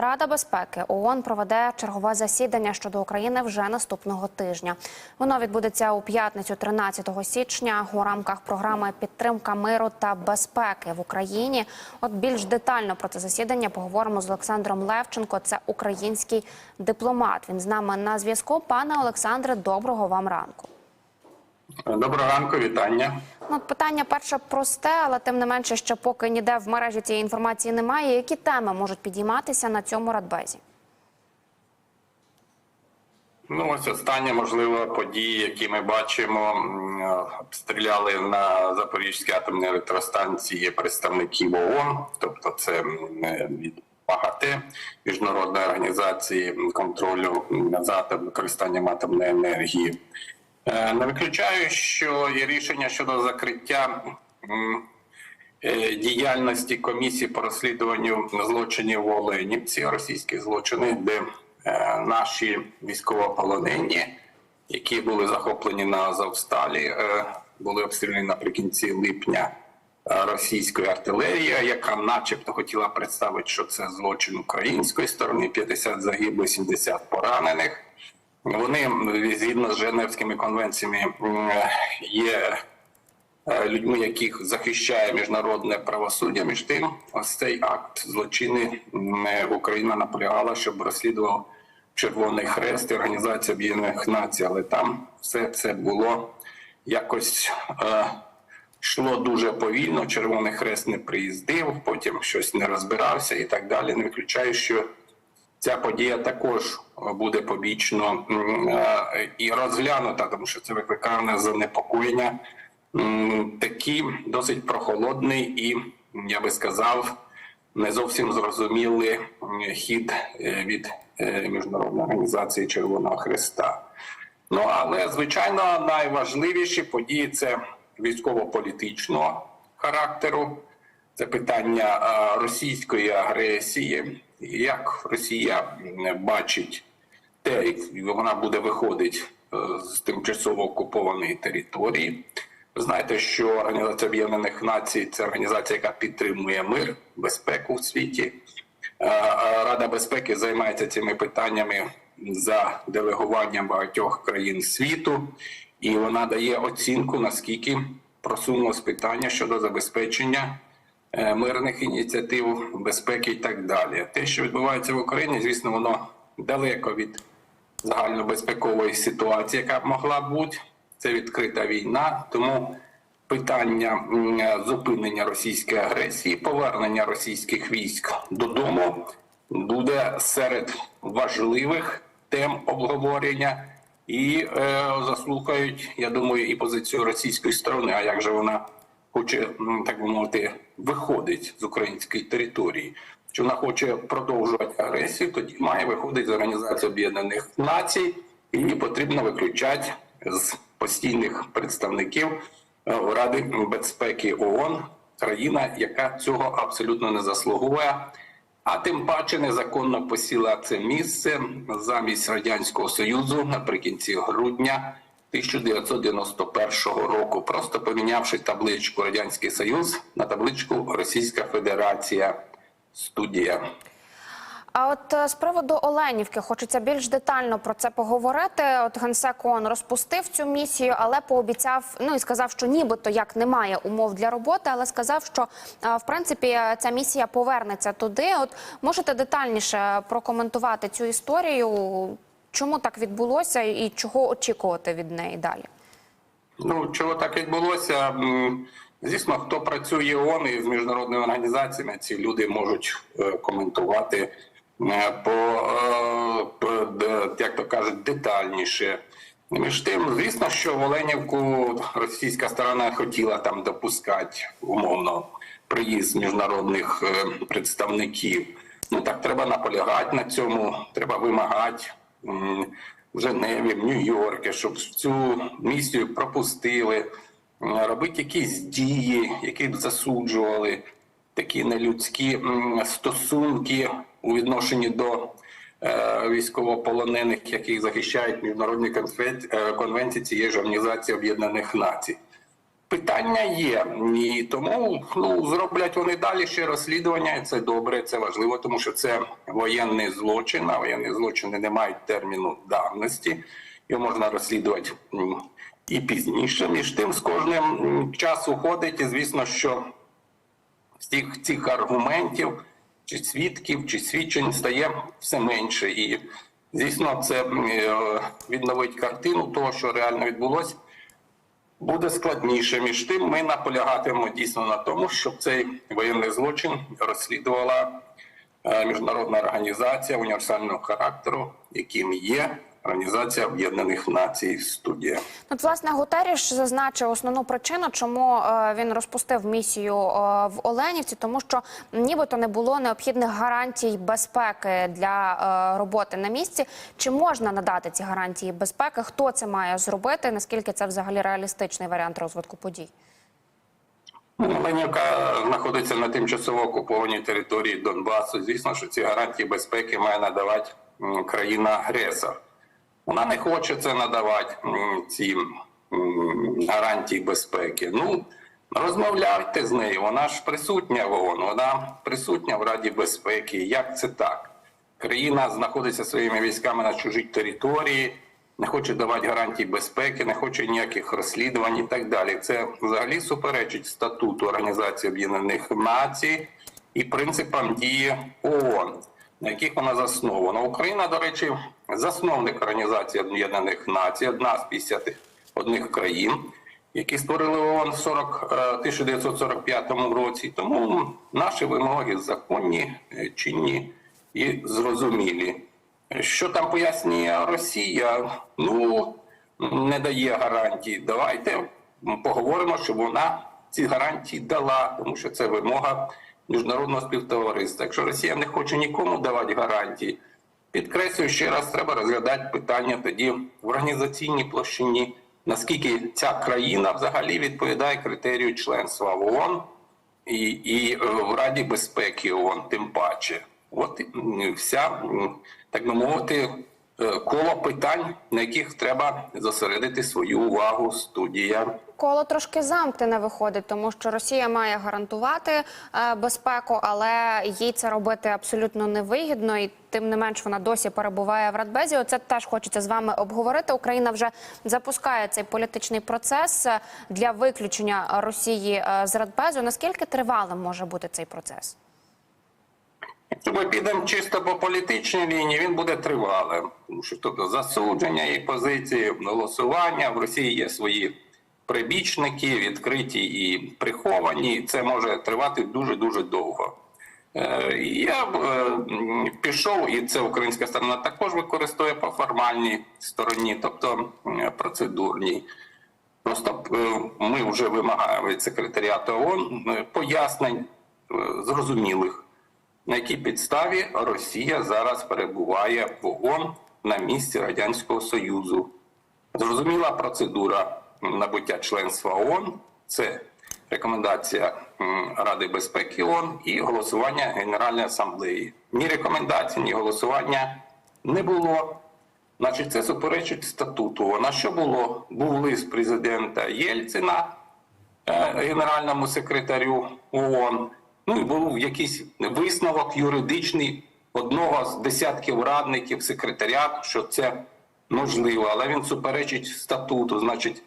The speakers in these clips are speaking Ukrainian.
Рада безпеки ООН проведе чергове засідання щодо України вже наступного тижня. Воно відбудеться у п'ятницю, 13 січня, у рамках програми підтримка миру та безпеки в Україні. От більш детально про це засідання поговоримо з Олександром Левченко. Це український дипломат. Він з нами на зв'язку. Пане Олександре, доброго вам ранку. Доброго ранку, вітання. Ну, питання перше просте, але тим не менше, що поки ніде в мережі цієї інформації немає. Які теми можуть підійматися на цьому радбезі? Ну, ось останні, можливо, події, які ми бачимо, е, обстріляли на Запорізькій атомній електростанції представників ООН, тобто це е, від МАГАТЕ, міжнародної організації контролю за використанням атомної енергії. Е, Не виключаю, що є рішення щодо закриття е, діяльності комісії по розслідуванню злочинів в Оленівці, російські злочини, де е, наші військовополонені, які були захоплені на Азовсталі, були обстріляні наприкінці липня російською артилерією, яка, начебто, хотіла представити, що це злочин української сторони, 50 загиблих, 70 поранених. Вони згідно з Женевськими конвенціями є е, людьми, яких захищає міжнародне правосуддя. Між тим, ось цей акт злочини Україна наполягала, щоб розслідував Червоний Хрест і Організація Об'єднаних Націй, але там все це було якось. Е, Йшло дуже повільно, Червоний Хрест не приїздив, потім щось не розбирався і так далі. Не виключаю, що ця подія також буде побічно е, і розглянута, тому що це викликає занепокоєння. Такий досить прохолодний і, я би сказав, не зовсім зрозумілий хід е, від е, міжнародної організації Червоного Христа. Ну але звичайно найважливіші події це військово-політичного характеру. Це питання російської агресії, як Росія бачить те, як вона буде виходити е, з тимчасово окупованої території. Ви знаєте, що Організація Об'єднаних Націй це організація, яка підтримує мир, безпеку в світі. Е, е, Рада безпеки займається цими питаннями за делегуванням багатьох країн світу, і вона дає оцінку, наскільки просунулось питання щодо забезпечення мирних ініціатив, безпеки і так далі. Те, що відбувається в Україні, звісно, воно далеко від загальнобезпекової ситуації, яка б могла бути. Це відкрита війна, тому питання зупинення російської агресії, повернення російських військ додому буде серед важливих тем обговорення і е, заслухають, я думаю, і позицію російської сторони. А як же вона хоче, так би мовити, виходить з української території? Що вона хоче продовжувати агресію, тоді має виходити з Організації Об'єднаних Націй, і потрібно виключати з постійних представників е, Ради безпеки ООН, країна, яка цього абсолютно не заслуговує, а тим паче незаконно посіла це місце замість радянського союзу наприкінці грудня 1991 року, просто помінявши табличку Радянський Союз на табличку Російська Федерація студія. А от е, з приводу Оленівки хочеться більш детально про це поговорити. От генсек ООН розпустив цю місію, але пообіцяв, ну і сказав, що нібито як немає умов для роботи, але сказав, що е, в принципі е, ця місія повернеться туди. От можете детальніше прокоментувати цю історію, чому так відбулося і чого очікувати від неї далі? Ну чого так відбулося? Звісно, хто працює ООН і з міжнародними організаціями, ці люди можуть е, коментувати е, по, е, по як то кажуть, детальніше. Між тим, звісно, що в Оленівку російська сторона хотіла там допускати умовно приїзд міжнародних представників. Ну так треба наполягати на цьому, треба вимагати в Женеві, в Нью-Йорку, щоб цю місію пропустили, робити якісь дії, які б засуджували такі нелюдські стосунки у відношенні до е, військовополонених, яких захищають міжнародні е, конвенції цієї ж Організації Об'єднаних Націй. Питання є, і тому ну зроблять вони далі ще розслідування. і Це добре, це важливо, тому що це воєнний злочин. А воєнні злочини не мають терміну давності. Його можна розслідувати і пізніше. Між тим, з кожним час уходить, і звісно, що всіх цих аргументів, чи свідків, чи свідчень стає все менше. І звісно, це е, відновить картину того, що реально відбулося буде складніше. Між тим, ми наполягатимемо дійсно на тому, щоб цей воєнний злочин розслідувала е, міжнародна організація універсального характеру, яким є Організація Об'єднаних Націй студія. От, власне, Гутеріш зазначив основну причину, чому е, він розпустив місію е, в Оленівці, тому що нібито не було необхідних гарантій безпеки для е, роботи на місці. Чи можна надати ці гарантії безпеки? Хто це має зробити? Наскільки це взагалі реалістичний варіант розвитку подій? Ленівка знаходиться на тимчасово окупованій території Донбасу. Звісно, що ці гарантії безпеки має надавати країна-агресор. Вона не хоче це надавати ці гарантії безпеки. Ну розмовляйте з нею. Вона ж присутня в ООН, вона присутня в Раді безпеки. Як це так? Країна знаходиться своїми військами на чужій території, не хоче давати гарантії безпеки, не хоче ніяких розслідувань і так далі. Це взагалі суперечить статуту Організації Об'єднаних Націй і принципам дії ООН, на яких вона заснована. Україна, до речі, засновник Організації Об'єднаних Націй, одна з 51 країн, які створили ООН в 40, е, 1945 році. Тому наші вимоги законні, е, чинні і зрозумілі. Що там пояснює Росія? Ну не дає гарантій. Давайте поговоримо, щоб вона ці гарантії дала, тому що це вимога міжнародного співтовариства. Якщо Росія не хоче нікому давати гарантії, підкреслюю ще раз, треба розглядати питання тоді в організаційній площині, наскільки ця країна взагалі відповідає критерію членства в ООН і, і е, в Раді безпеки ООН, тим паче. От вся, так би мовити, коло питань, на яких треба зосередити свою увагу студія. Коло трошки замкнене виходить, тому що Росія має гарантувати е, безпеку, але їй це робити абсолютно невигідно, і тим не менш вона досі перебуває в Радбезі. Оце теж хочеться з вами обговорити. Україна вже запускає цей політичний процес е, для виключення Росії е, з Радбезу. Наскільки тривалим може бути цей процес? Якщо ми підемо чисто по політичній лінії, він буде тривалим. Що тобто засудження її позиції, голосування в Росії є свої прибічники, відкриті і приховані. і Це може тривати дуже дуже довго. Е, Я б е, пішов, і це українська сторона також використовує по формальній стороні, тобто процедурній. Просто е, ми вже вимагаємо від секретаріату ООН е, пояснень е, зрозумілих, на якій підставі Росія зараз перебуває в ООН на місці Радянського Союзу. Зрозуміла процедура набуття членства ООН це рекомендація Ради безпеки ООН і голосування Генеральної асамблеї. Ні рекомендацій, ні голосування не було. Значить, це суперечить статуту. На що було? Був лист президента Єльцина е, генеральному секретарю ООН. Ну і був якийсь висновок юридичний одного з десятків радників секретаріату, що це можливо, але він суперечить статуту. Значить,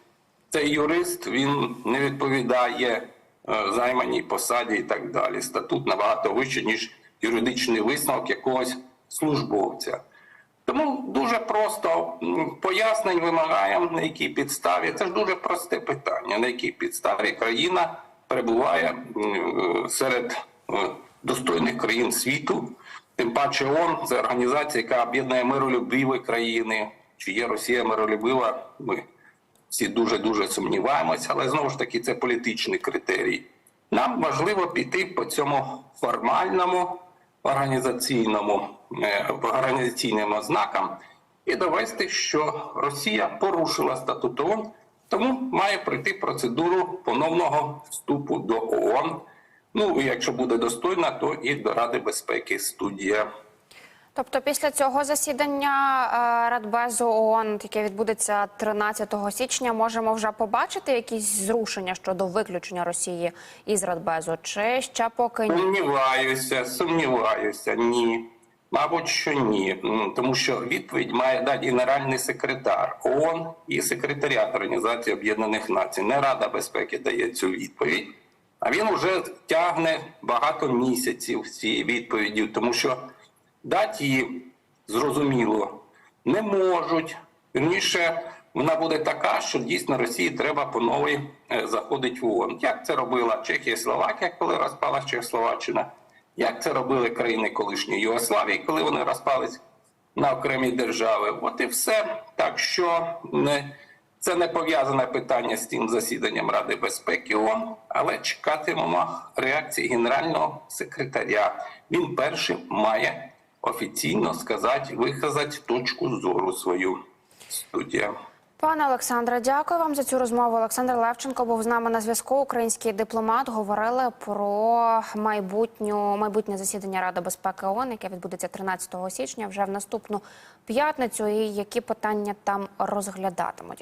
цей юрист він не відповідає е, займаній посаді і так далі. Статут набагато вищий, ніж юридичний висновок якогось службовця. Тому дуже просто пояснень вимагаємо, на якій підставі. Це ж дуже просте питання, на якій підставі країна перебуває е, серед е, достойних країн світу. Тим паче ООН – це організація, яка об'єднує миролюбиві країни. Чи є Росія миролюбива? Ми всі дуже дуже сумніваємося, але знову ж таки це політичний критерій. Нам важливо піти по цьому формальному організаційному е, організаційним ознакам і довести, що Росія порушила статут ООН, тому має пройти процедуру поновного вступу до ООН. Ну і якщо буде достойна, то і до Ради безпеки студія. Тобто, після цього засідання е, Радбезу ООН, яке відбудеться 13 січня, можемо вже побачити якісь зрушення щодо виключення Росії із Радбезу, чи ще поки ні? Сумніваюся, сумніваюся, ні. Мабуть, що ні, тому що відповідь має дати генеральний секретар ООН і секретаріат Організації Об'єднаних Націй. Не Рада безпеки дає цю відповідь. А він вже тягне багато місяців з цією відповіддю, тому що дати її зрозуміло не можуть. Вірніше, вона буде така, що дійсно Росії треба по новій е, заходити в ООН. Як це робила Чехія і Словакія, коли розпалась Чехословаччина? Як це робили країни колишньої Югославії, коли вони розпались на окремі держави? От і все. Так що не, це не пов'язане питання з тим засіданням Ради безпеки ООН, але чекатимемо реакції генерального секретаря. Він першим має офіційно сказати, виказати точку зору свою студія. Пане Олександре, дякую вам за цю розмову. Олександр Левченко був з нами на зв'язку. Український дипломат говорили про майбутню майбутнє засідання Ради безпеки ООН, яке відбудеться 13 січня, вже в наступну п'ятницю. І які питання там розглядатимуть.